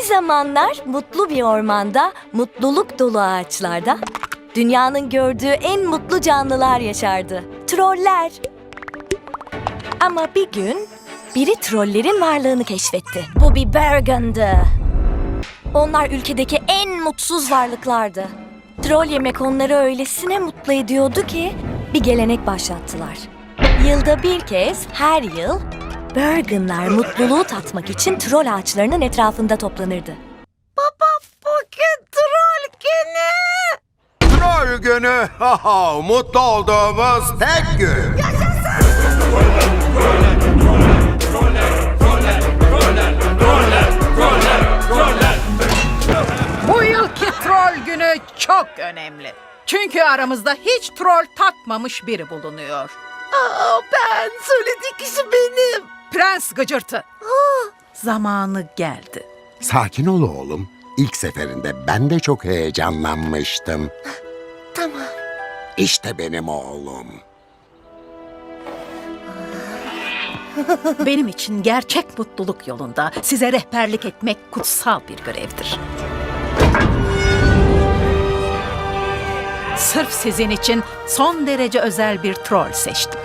Bir zamanlar mutlu bir ormanda, mutluluk dolu ağaçlarda dünyanın gördüğü en mutlu canlılar yaşardı. Troller. Ama bir gün biri trollerin varlığını keşfetti. Bu bir Bergen'dı. Onlar ülkedeki en mutsuz varlıklardı. Troll yemek onları öylesine mutlu ediyordu ki bir gelenek başlattılar. Yılda bir kez her yıl Bergen'lar mutluluğu tatmak için troll ağaçlarının etrafında toplanırdı. Bugün troll günü. Troll günü. Haha, Mutlu olduğumuz tek gün. Bu yılki troll günü çok önemli. Çünkü aramızda hiç troll tatmamış biri bulunuyor. Aa, ben söylediği kişi benim. Prens Gıcırtı. Zamanı geldi. Sakin ol oğlum. İlk seferinde ben de çok heyecanlanmıştım. Tamam. İşte benim oğlum. Benim için gerçek mutluluk yolunda size rehberlik etmek kutsal bir görevdir. Sırf sizin için son derece özel bir troll seçtim.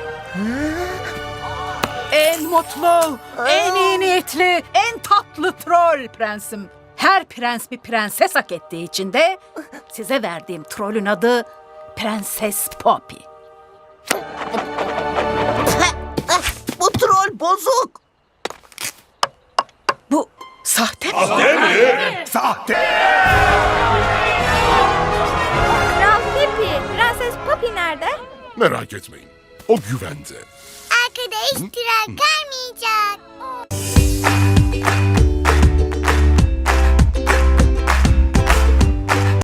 En mutlu, en iyi niyetli, en tatlı troll prensim. Her prens bir prenses hak ettiği için de size verdiğim trollün adı Prenses Poppy. Bu troll bozuk. Bu sahte mi? Sahte. Kral Pippi, Prenses Poppy nerede? Merak etmeyin. O güvende. arkadaşlarkami.